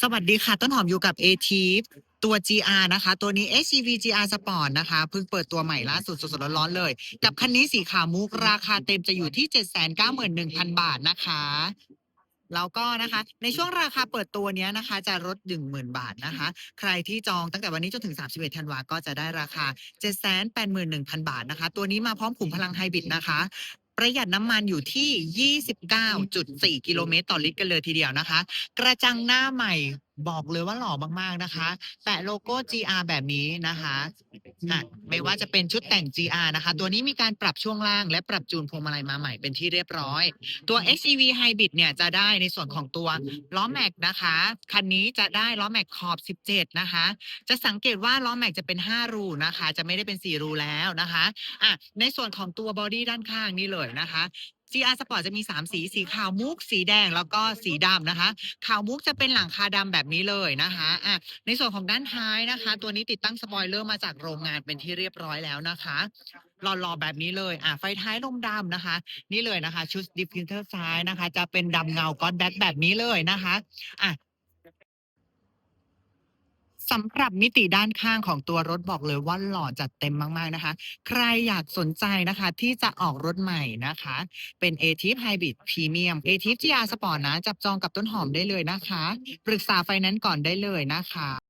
สวัสดีค่ะ ต้นหอมอยู่กับ a t i p ตัว GR นะคะ ตัวนี้ SUV GR Sport นะคะ เพิ่งเปิดตัวใหม่ล่าสุดสดๆร้อนๆเลย กับคันนี้สีขาวมุกราคาเต็มจะอยู่ที่ 791,000 บาทนะคะแล้วก็นะคะ ในช่วงราคาเปิดตัวเนี้ยนะคะ จะลด10,000 บาทนะคะ ใครที่จองตั้งแต่วันนี้จนถึง 31ธันวาก็จะได้ราคา 781,000 บาทนะคะ ตัวนี้มาพร้อมขุมพลังไฮบริดนะคะ ประหยัดน้ำมันอยู่ที่ 29.4 กิโลเมตรต่อลิตรกันเลยทีเดียวนะคะ กระจังหน้าใหม่ บอกเลยว่าหล่อมากๆนะคะ แปะโลโก้ GR แบบนี้นะคะอะไม่ว่าจะเป็นชุดแต่ง GR นะคะ ตัวนี้มีการปรับช่วงล่างและปรับจูนพวงมาลัยมาใหม่เป็นที่เรียบร้อย ตัว XEV Hybrid เนี่ยจะได้ในส่วนของตัวล้อแม็กนะคะ คันนี้จะได้ล้อแม็กขอบ 17 นะคะ จะสังเกตว่าล้อแม็กจะเป็น 5 รูนะคะ จะไม่ได้เป็น 4 รูแล้วนะคะอะในส่วนของตัวบอดี้ด้านข้างนี่เลยนะคะ GR Sport จะมี 3 สีสีขาวมุก สีแดงแล้วก็สีดำนะคะ ขาวมุกจะเป็นหลังคาดำแบบนี้เลยนะคะอะในส่วนของด้านท้ายนะคะ ตัวนี้ติดตั้งสปอยเลอร์มาจากโรงงานเป็นที่เรียบร้อยแล้วนะคะหล่อๆแบบนี้เลยอะไฟท้ายลมดำนะคะ นี่เลยนะคะ ชุดดิฟฟิวเตอร์ซ้ายนะคะ จะเป็นดำเงาก้อนแบ็คแบบนี้เลยนะคะอะ สำหรับมิติด้านข้างของตัวรถบอกเลยว่าหล่อจัดเต็มมากๆนะคะ ใครอยากสนใจนะคะ ที่จะออกรถใหม่นะคะ เป็น a t i p Hybrid Premium a t i p GR Sport นะ จับจองกับต้นหอมได้เลยนะคะ ปรึกษาไฟแนนซ์ก่อนได้เลยนะคะ